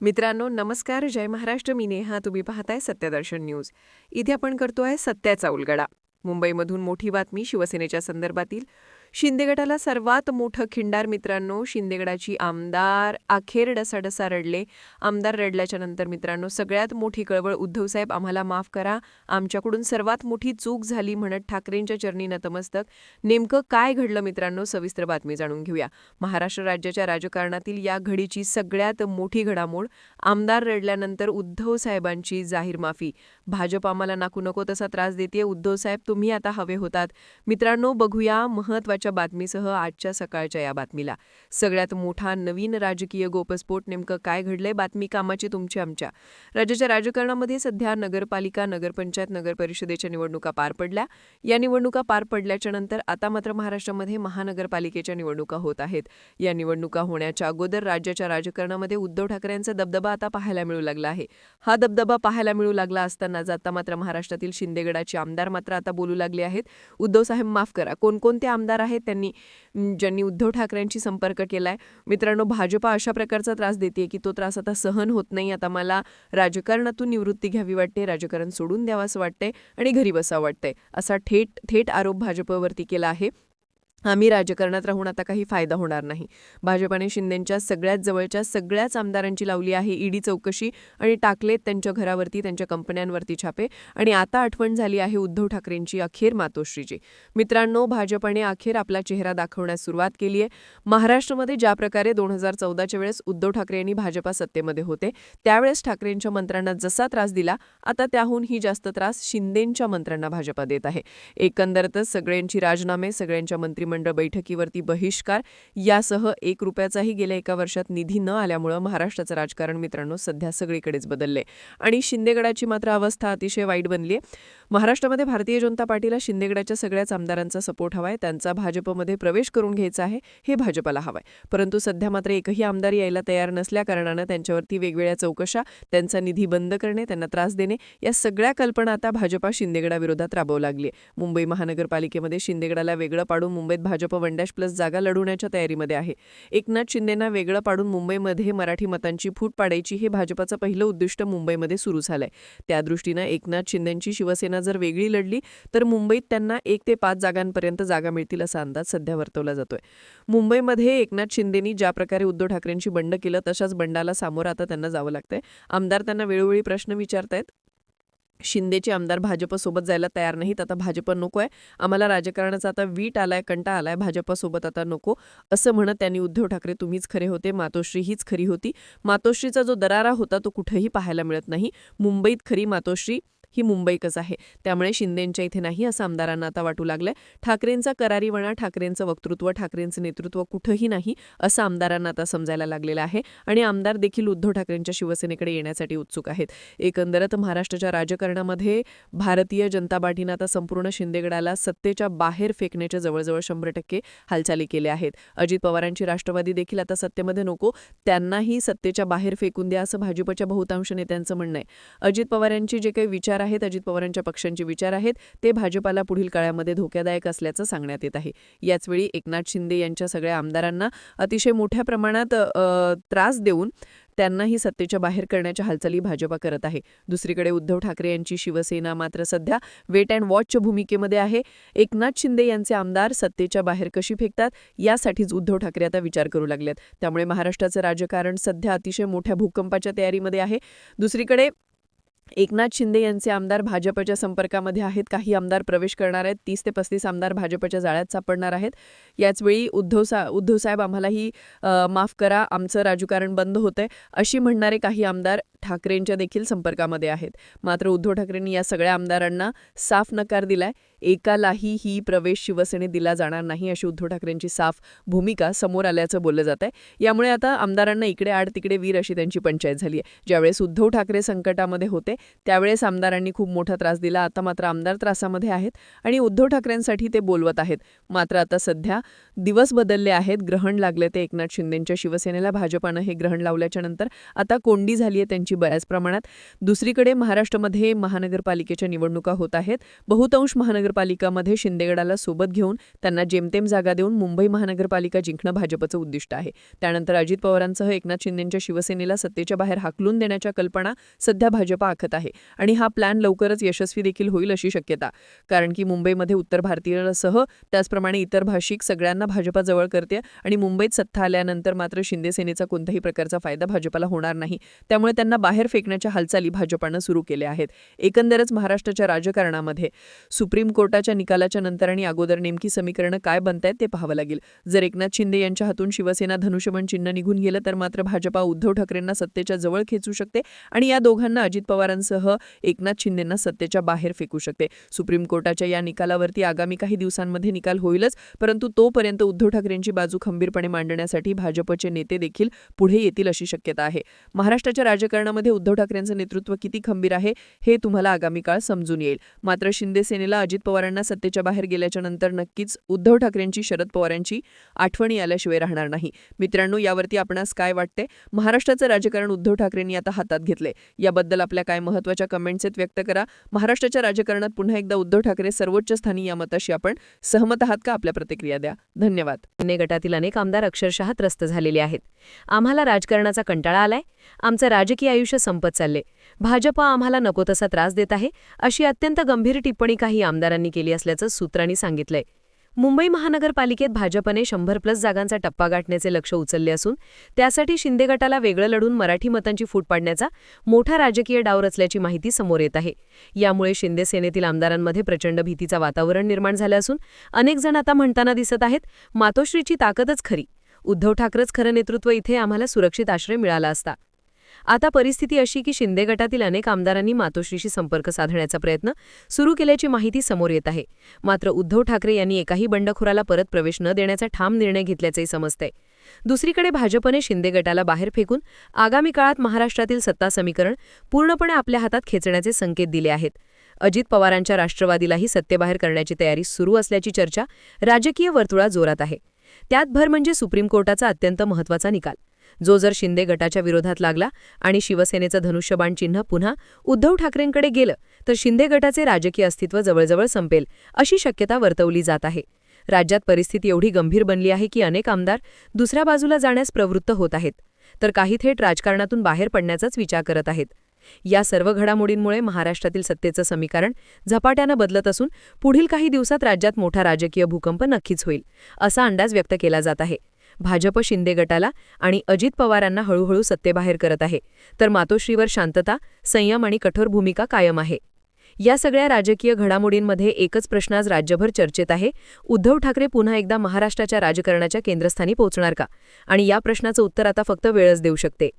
मित्रांनो नमस्कार. जय महाराष्ट्र. मी नेहा. तुम्ही पाहताय सत्यदर्शन न्यूज. इथे आपण करतोय सत्याचा उलगडा. मुंबईमधून मोठी बातमी शिवसेनेच्या संदर्भातील. शिंदे गटाला सर्वात मोठं खिंडार मित्रांनो शिंदेगडाची आमदार अखेर डसाडसा रडले. आमदार रडल्याच्या नंतर मित्रांनो सगळ्यात मोठी कळवळ उद्धवसाहेब आम्हाला माफ करा. आमच्याकडून सर्वात मोठी चूक झाली म्हणत ठाकरेंच्या चरणी नतमस्तक नेमकं काय घडलं मित्रांनो? सविस्तर बातमी जाणून घेऊया. महाराष्ट्र राज्याच्या राजकारणातील या घडीची सगळ्यात मोठी घडामोड आमदार रडल्यानंतर उद्धव साहेबांची जाहीर माफी. भाजप आम्हाला नाकू नको तसा त्रास देते उद्धव साहेब तुम्ही आता हवे होतात. मित्रांनो बघूया महत्त्वाच्या बातमीसह आजच्या सकाळच्या या बातमीला. सगळ्यात मोठा नवीन राजकीय गोपस्फोट नेमकं काय घडलंय? बातमी कामाची तुमची आमच्या. राज्याच्या राजकारणामध्ये सध्या नगरपालिका नगरपंचायत नगर परिषदेच्या निवडणुका पार पडल्या. या निवडणुका पार पडल्याच्या नंतर आता मात्र महाराष्ट्रामध्ये महानगरपालिकेच्या निवडणुका होत आहेत. या निवडणुका होण्याच्या अगोदर राज्याच्या राजकारणामध्ये उद्धव ठाकरेंचा दबदबा आता पाहायला मिळू लागला आहे. हा दबदबा पाहायला मिळू लागला असताना जाता मात्र महाराष्ट्रातील शिंदेगडाचे आमदार मात्र आता बोलू लागले आहेत. उद्धव साहेब माफ करा. कोणकोणते आमदार आहेत? त्यांनी ज्यांनी उद्धव ठाकरेंशी संपर्क केला आहे मित्रांनो भाजपा अशा प्रकारचा त्रास देते की तो त्रास आता सहन होत नाही. आता मला राजकारणातून निवृत्ती घ्यावी वाटते राजकारण सोडून द्यावं असं वाटतंय आणि घरी बसावं वाटतंय. असा थेट थेट आरोप भाजपवरती केला आहे. आम्ही राजकारणात राहून आता काही फायदा होणार नाही. भाजपाने शिंदेंच्या सगळ्यात जवळच्या सगळ्याच आमदारांची लावली आहे. ईडी चौकशी आणि टाकलेत त्यांच्या घरावरती त्यांच्या कंपन्यांवरती छापे. आणि आता आठवण झाली आहे उद्धव ठाकरेंची अखेर मातोश्रीची. मित्रांनो भाजपाने अखेर आपला चेहरा दाखवण्यास सुरुवात केली आहे. महाराष्ट्रामध्ये ज्या प्रकारे दोन हजार चौदाच्या वेळेस उद्धव ठाकरे यांनी भाजपा सत्तेमध्ये होते त्यावेळेस ठाकरेंच्या मंत्र्यांना जसा त्रास दिला आता त्याहूनही जास्त त्रास शिंदेंच्या मंत्र्यांना भाजपा देत आहे. एकंदरतच सगळ्यांची राजीनामे सगळ्यांच्या मंत्री मंत्रिमंडळ बैठकीवरती बहिष्कार. यासह एक रुपयाचाही गेल्या एका वर्षात निधी न आल्यामुळं महाराष्ट्राचं राजकारण मित्रांनो सध्या सगळीकडेच बदलले आणि शिंदेगडाची मात्र अवस्था अतिशय वाईट बनली आहे महाराष्ट्रामध्ये भारतीय जनता पार्टीला शिंदेगडाच्या सगळ्याच आमदारांचा सपोर्ट हवाय. त्यांचा भाजपमध्ये प्रवेश करून घ्यायचा आहे हे भाजपाला हवाय. परंतु सध्या मात्र एकही आमदार यायला तयार नसल्या कारणानं त्यांच्यावरती वेगवेगळ्या चौकशा त्यांचा निधी बंद करणे त्यांना त्रास देणे या सगळ्या कल्पना आता भाजपा शिंदेगडाविरोधात राबवू लागली मुंबई महानगरपालिकेमध्ये शिंदेगडाला वेगळं पाडून मुंबई मुंबईत भाजप वन डॅश प्लस जागा लढवण्याच्या तयारीमध्ये आहे. एकनाथ शिंदेना वेगळं पाडून मुंबईमध्ये मराठी मतांची फूट पाडायची हे भाजपाचं पहिलं उद्दिष्ट मुंबईमध्ये सुरू झालंय. त्या दृष्टीनं एकनाथ शिंदेंची शिवसेना जर वेगळी लढली तर मुंबईत त्यांना एक ते पाच जागांपर्यंत जागा मिळतील असा अंदाज सध्या वर्तवला जातोय. मुंबईमध्ये एकनाथ शिंदेनी ज्या प्रकारे उद्धव ठाकरेंची बंड केलं तशाच बंडाला सामोरं आता त्यांना जावं लागतंय. आमदार त्यांना वेळोवेळी प्रश्न विचारतायत. शिंदेचे आमदार भाजपसोबत जायला तयार नाहीत आता भाजप नको आहे आम्हाला राजकारणाचा आता वीट आलाय कंटा आलाय भाजपसोबत आता नको. असं म्हणत त्यांनी उद्धव ठाकरे तुम्हीच खरे होते मातोश्री हीच खरी होती. मातोश्रीचा जो दरारा होता तो कुठेही पाहायला मिळत नाही. मुंबईत खरी मातोश्री ही मुंबईकच आहे. त्यामुळे शिंदेंच्या इथे नाही असं आमदारांना आता वाटू लागलंय. ठाकरेंचा करारीवणा ठाकरेंचं वक्तृत्व ठाकरेंचं नेतृत्व कुठंही नाही असं आमदारांना आता समजायला लागलेलं आहे. आणि आमदार देखील उद्धव ठाकरेंच्या शिवसेनेकडे येण्यासाठी उत्सुक आहेत. एकंदरत महाराष्ट्राच्या राजकारणामध्ये भारतीय जनता पार्टीनं आता संपूर्ण शिंदेगडाला सत्तेच्या बाहेर फेकण्याच्या जवळजवळ शंभर टक्के हालचाली केल्या आहेत. अजित पवारांची राष्ट्रवादी देखील आता सत्तेमध्ये नको त्यांनाही सत्तेच्या बाहेर फेकून द्या असं भाजपच्या बहुतांश नेत्यांचं म्हणणं आहे. अजित पवारांचे जे काही विचार आहेत अजित पवारांच्या पक्षांचे विचार आहेत ते भाजपाला पुढील काळामध्ये धोक्यादायक असल्याचं सांगण्यात येत आहे. याचवेळी एकनाथ शिंदे यांच्या सगळ्या आमदारांना अतिशय मोठ्या प्रमाणात त्रास देऊन त्यांनाही सत्तेच्या बाहेर करण्याच्या हालचाली भाजपा करत आहे. दुसरीकडे उद्धव ठाकरे यांची शिवसेना मात्र सध्या वेट अँड वॉचच्या भूमिकेमध्ये आहे. एकनाथ शिंदे यांचे आमदार सत्तेच्या बाहेर कशी फेकतात यासाठीच उद्धव ठाकरे आता विचार करू लागलेत. त्यामुळे महाराष्ट्राचं राजकारण सध्या अतिशय मोठ्या भूकंपाच्या तयारीमध्ये आहे. दुसरीकडे एकनाथ शिंदे यांचे आमदार भाजपच्या संपर्कामध्ये आहेत. काही आमदार प्रवेश करणार आहेत. तीस ते पस्तीस आमदार भाजपच्या जाळ्यात सापडणार आहेत. याचवेळी उद्धव सा उद्धव साहेब आम्हालाही माफ करा. आमचं राजकारण बंद होतंय. अशी म्हणणारे काही आमदार ठाकरेंच्या देखील संपर्कामध्ये आहेत. मात्र उद्धव ठाकरेंनी या सगळ्या आमदारांना साफ नकार दिलाय. एकालाही ही प्रवेश शिवसेनेत दिला जाणार नाही अशी उद्धव ठाकरेंची साफ भूमिका समोर आल्याचं बोललं जात आहे यामुळे आता आमदारांना इकडे आड तिकडे वीर अशी त्यांची पंचायत झाली आहे ज्यावेळेस उद्धव ठाकरे संकटामध्ये होते त्यावेळेस आमदारांनी खूप मोठा त्रास दिला. आता मात्र आमदार त्रासामध्ये आहेत आणि उद्धव ठाकरेंसाठी ते बोलवत आहेत. मात्र आता सध्या दिवस बदलले आहेत. ग्रहण लागले ते एकनाथ शिंदेंच्या शिवसेनेला. भाजपानं हे ग्रहण लावल्याच्या नंतर आता कोंडी झाली आहे त्यांची त्यांची बऱ्याच प्रमाणात. दुसरीकडे महाराष्ट्रामध्ये महानगरपालिकेच्या निवडणुका होत आहेत. बहुतांश महानगरपालिकामध्ये शिंदेगडाला सोबत घेऊन त्यांना जेमतेम जागा देऊन मुंबई महानगरपालिका जिंकणं भाजपचं उद्दिष्ट आहे. त्यानंतर अजित पवारांसह एकनाथ शिंदेच्या शिवसेनेला सत्तेच्या बाहेर हाकलून देण्याच्या कल्पना सध्या भाजप आखत आहे आणि हा प्लॅन लवकरच यशस्वी देखील होईल अशी शक्यता. कारण की मुंबईमध्ये उत्तर भारतीयांसह त्याचप्रमाणे इतर भाषिक सगळ्यांना भाजपा जवळ करते आणि मुंबईत सत्ता आल्यानंतर मात्र शिंदे सेनेचा प्रकारचा फायदा भाजपाला होणार नाही. त्यामुळे त्यांना बाहेर फेकण्याच्या हालचाली भाजपानं सुरू केल्या आहेत. एकंदरच महाराष्ट्राच्या राजकारणामध्ये सुप्रीम कोर्टाच्या निकालाच्या नंतर आणि अगोदर नेमकी समीकरणं काय बनतायत ते पाहावं लागेल. जर एकनाथ शिंदे यांच्या हातून शिवसेना धनुष्यमन चिन्ह निघून गेलं तर मात्र भाजपा उद्धव ठाकरेंना सत्तेच्या जवळ खेचू शकते आणि या दोघांना अजित पवारांसह एकनाथ शिंदेंना सत्तेच्या बाहेर फेकू शकते. सुप्रीम कोर्टाच्या या निकालावरती आगामी काही दिवसांमध्ये निकाल होईलच परंतु तोपर्यंत उद्धव ठाकरेंची बाजू खंबीरपणे मांडण्यासाठी भाजपचे नेते देखील पुढे येतील अशी शक्यता आहे. महाराष्ट्राच्या राजकारणामध्ये उद्धव ठाकरेंचं नेतृत्व किती खंबीर आहे हे तुम्हाला आगामी काळ समजून येईल. मात्र शिंदे सेनेला अजित पवारांना सत्तेच्या बाहेर गेल्याच्यानंतर नक्कीच उद्धव ठाकरेंची शरद पवारांची आठवणी आल्याशिवाय राहणार नाही. मित्रांनो यावरती आपणास काय वाटते महाराष्ट्राचं राजकारण उद्धव ठाकरेंनी आता हातात घेतले याबद्दल आपल्या काय महत्त्वाच्या कमेंट्स आहेत व्यक्त करा. महाराष्ट्राच्या राजकारणात पुन्हा एकदा उद्धव ठाकरे सर्वोच्च स्थानी या मताशी आपण सहमत आहात का? आपल्या प्रतिक्रिया द्या. धन्यवाद. गटातील अनेक आमदार अक्षरशः त्रस्त झालेले आहेत. आम्हाला राजकारणाचा कंटाळा आलाय? आमचं राजकीय आयुष्य संपत चालले. भाजपा आम्हाला नको तसा त्रास देत आहे अशी अत्यंत गंभीर टिप्पणी काही आमदारांनी केली असल्याचं सूत्रांनी सांगितलंय. मुंबई महानगरपालिकेत भाजपने शंभर प्लस जागांचा टप्पा गाठण्याचे लक्ष उचलले असून त्यासाठी शिंदे गटाला वेगळं लढून मराठी मतांची फूट पाडण्याचा मोठा राजकीय डाव रचल्याची माहिती समोर येत आहे. यामुळे शिंदे सेनेतील आमदारांमध्ये प्रचंड भीतीचा वातावरण निर्माण झालं असून अनेक जण आता म्हणताना दिसत आहेत मातोश्रीची ताकदच खरी. उद्धव ठाकरेच खरं नेतृत्व इथे आम्हाला सुरक्षित आश्रय मिळाला असता. आता परिस्थिती अशी की शिंदे गटातील अनेक आमदारांनी मातोश्रीशी संपर्क साधण्याचा प्रयत्न सुरू केल्याची माहिती समोर येत आहे. मात्र उद्धव ठाकरे यांनी एकाही बंडखोराला परत प्रवेश न देण्याचा ठाम निर्णय घेतल्याचंही समजतंय. दुसरीकडे भाजपने शिंदे गटाला बाहेर फेकून आगामी काळात महाराष्ट्रातील सत्ता समीकरण पूर्णपणे आपल्या हातात खेचण्याचे संकेत दिले आहेत. अजित पवारांच्या राष्ट्रवादीलाही सत्तेबाहेर करण्याची तयारी सुरू असल्याची चर्चा राजकीय वर्तुळात जोरात आहे. त्यात भर म्हणजे सुप्रीम कोर्टाचा अत्यंत महत्त्वाचा निकाल. जो जर शिंदे गटाच्या विरोधात लागला आणि शिवसेनेचं धनुष्यबाण चिन्ह पुन्हा उद्धव ठाकरेंकडे गेलं तर शिंदे गटाचे राजकीय अस्तित्व जवळजवळ संपेल अशी शक्यता वर्तवली जात आहे. राज्यात परिस्थिती एवढी गंभीर बनली आहे की अनेक आमदार दुसऱ्या बाजूला जाण्यास प्रवृत्त होत आहेत तर काही थेट राजकारणातून बाहेर पडण्याचाच विचार करत आहेत. या सर्व घडामोडींमुळे महाराष्ट्रातील सत्तेचं समीकरण झपाट्यानं बदलत असून पुढील काही दिवसात राज्यात मोठा राजकीय भूकंप नक्कीच होईल असा अंदाज व्यक्त केला जात आहे. भाजप शिंदे गटाला आणि अजित पवारांना हळूहळू सत्तेबाहेर करत आहे. तर मातोश्रीवर शांतता संयम आणि कठोर भूमिका कायम आहे. या सगळ्या राजकीय घडामोडींमध्ये एकच प्रश्न आज राज्यभर चर्चेत आहे. उद्धव ठाकरे पुन्हा एकदा महाराष्ट्राच्या राजकारणाच्या केंद्रस्थानी पोहोचणार का? आणि या प्रश्नाचं उत्तर आता फक्त वेळच देऊ शकते.